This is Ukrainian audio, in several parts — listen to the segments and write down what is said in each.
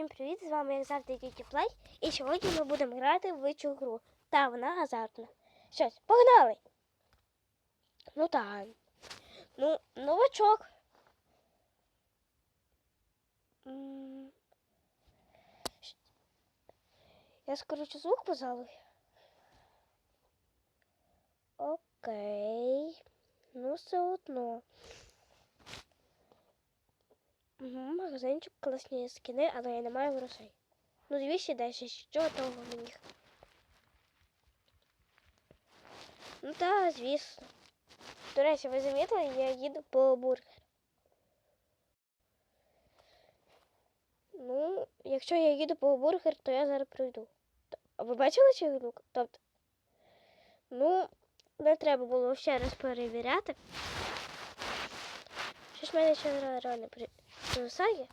Всім привіт! З вами як завжди Діті Плей. І сьогодні ми будемо грати в цю гру. Та вона азартна. Щось, погнали! Ну так. Ну, новачок. Я скорочу звук, пожалуй. Окей. Ну, все одно. Угу, магазинчик, класні скини, але я не маю грошей. Ну, 210, що того мені? Ну так, звісно. До речі, ви замітили, я їду по бургер. Ну, якщо я їду по бургер, то я зараз пройду. А ви бачили чи лук? Тобто, ну, не треба було ще раз перевіряти. Щось в мене ще реально при... зависає.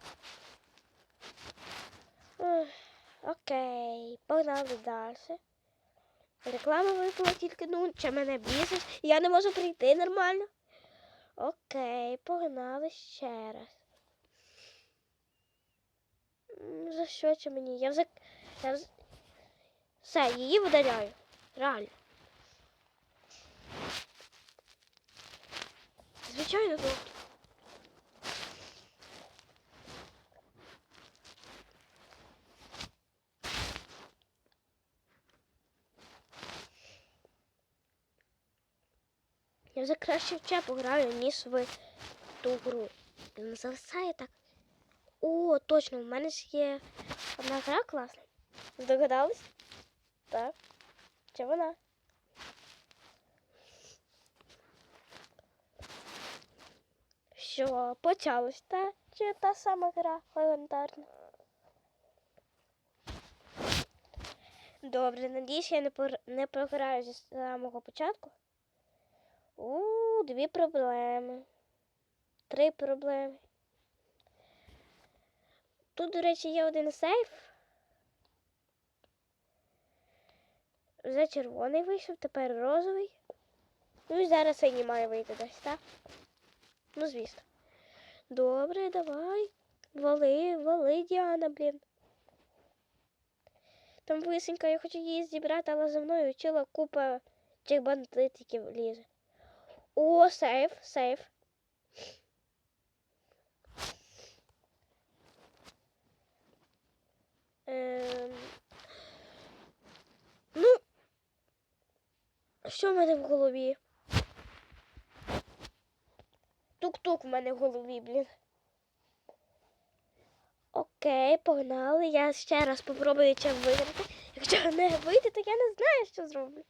Окей, погнали далі. Реклама випала тільки, ну, чи мене бісить. Я не можу прийти нормально. Окей, погнали ще раз. За що це мені? Я вже. Я вз... Все, її видаляю. Реально. Звичайно, тут. Я вже краще в чепу граю, ніж в ту гру. Він зависає так. О, точно, в мене ж є одна гра класна. Здогадались? Так. Це вона. Що, почалось, та? Чи та сама гра легендарна? Добре, надіюсь, я не, пор... не програю зі самого початку. У, дві проблеми. Три проблеми. Тут, до речі, є один сейф. Вже червоний вийшов, тепер розовий. Ну і зараз синій має вийти десь, так? Ну, звісно. Добре, давай. Вали, вали, Діана, блін. Там висенька, я хочу її зібрати, але за мною ціла купа цих бандитиків лізе. О, сейф, сейф. Ем... Ну, що в мене в голові? Тук-тук в мене в голові, блін. Окей, погнали. Я ще раз попробую чим виграти. Якщо не вийде, то я не знаю, що зроблю.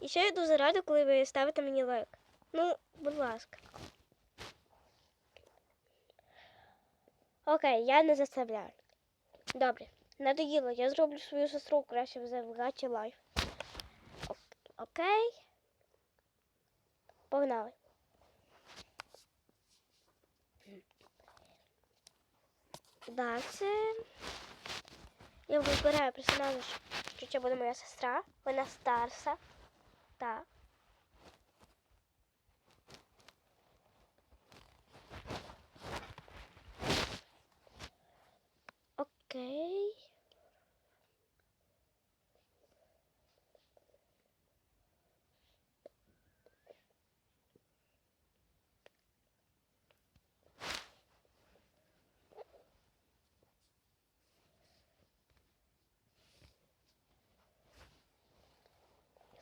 І ще я дуже рада, коли ви ставите мені лайк. Ну, будь ласка. Окей, я не заставляю. Добре, надоїло, я зроблю свою сестру краще в Гачі Лайф. Окей. Погнали. Далі. Я вибираю персонажа, що це буде моя сестра. Вона старша. Так. Окей.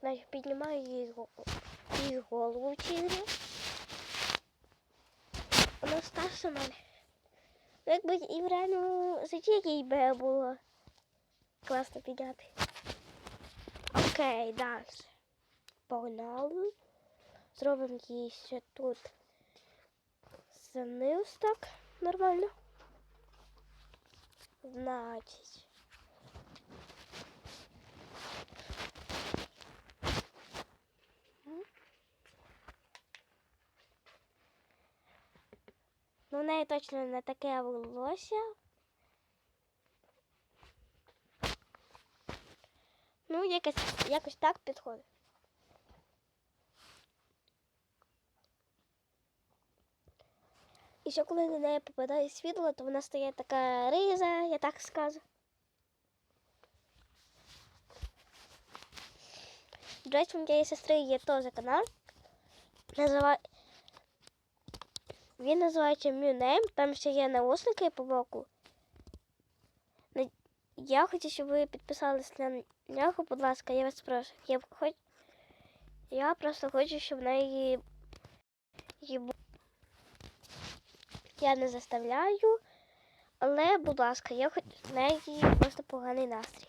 Значить, піднімаю її, її голову грі. Вона старша мене. Ну, якби і в реальному житті їй би було класно підняти. Окей, далі. Погнали. Зробимо їй ще тут занивс так нормально. Значить. Ну, в неї точно не таке волосся. Ну, якось, якось так підходить. І ще коли на неї попадає світло, то вона стає така риза, я так скажу. До речі, у моєї сестри є теж канал. Називає... Він називається Мюнейм, там ще є наушники по боку. Я хочу, щоб ви підписались на нього, будь ласка, я вас прошу. Я, хоч... я просто хочу, щоб в неї Я не заставляю, але, будь ласка, я хоч в неї просто поганий настрій.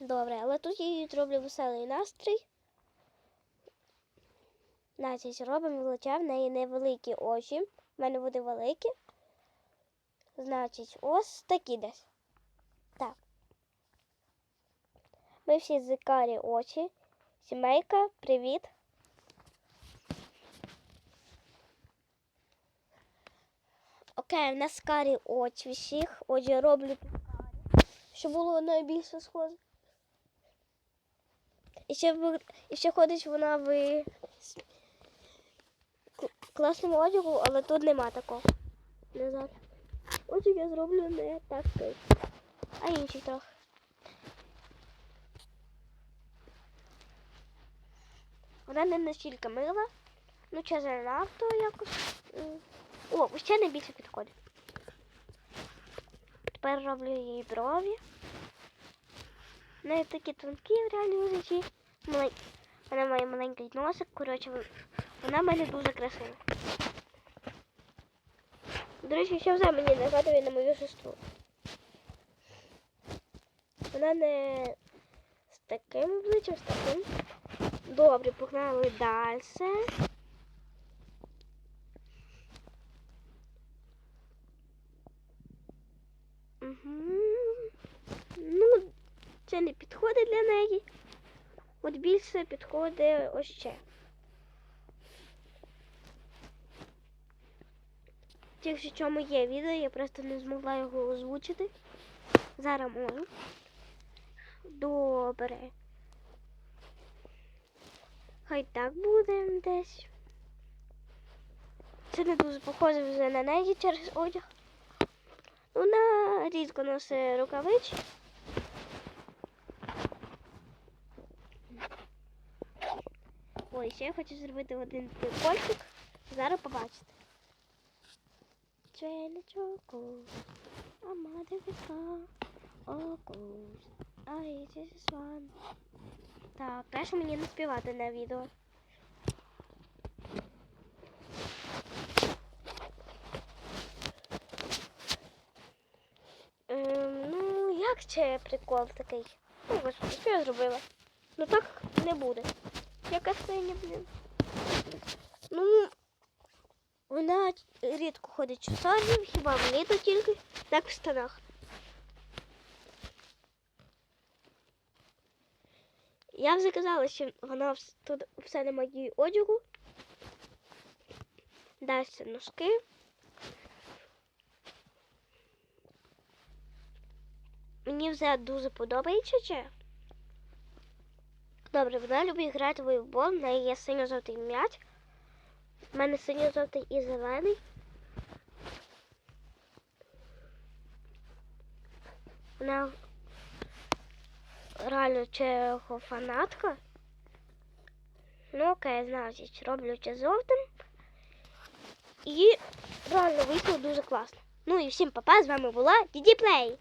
Добре, але тут я їй зроблю веселий настрій. Значить, робимо велича, в неї невеликі очі. В мене буде великі. Значить, ось такі десь. Так. Ми всі зикарі очі. Сімейка, привіт. Окей, в нас карі очі всіх. Отже, роблю карі, щоб було найбільше схоже. І ще, і ще ходить вона в класному одягу, але тут нема такого. Знаю. Одяг я зроблю не такий, а інший трохи. Вона не настільки мила. Ну, чи занадто якось. О, ще не більше підходить. Тепер роблю їй брові. Неї такі тонкі в реальному житті. Вона має маленький носик, коротше, вона в мене дуже красива. До речі, ще все мені нагадує на мою сестру. Вона не з таким обличчям, з таким. Добре, погнали далі. Ну, це не підходить для неї. От більше підходить ось ще. Тільки що моє відео, я просто не змогла його озвучити. Зараз можу. Добре. Хай так буде десь. Це не дуже похоже вже на неї через одяг. Вона рідко носить рукавички. Ой, ще я хочу зробити один прикольчик. Зараз побачите. Чайничоку, а мадивіка, окус, а сван. Так, перше мені не співати на відео. Ем, ну, як ще прикол такий? Ну, господи, що я зробила? Ну так не буде. Яка синя, блін. Ну, вона рідко ходить часові, хіба в літо тільки, так в штанах. Я вже казала, що вона тут все на моїй одягу. Далі ножки. Мені вже дуже подобається чи? Добре, вона любить грати в волейбол, в неї є синьо-жовтий м'яч. У мене синьо-жовтий і зелений. Вона реально чого фанатка. Ну окей, значить, роблю ще жовтим. І реально вийшло дуже класно. Ну і всім папа, з вами була Діді Плей.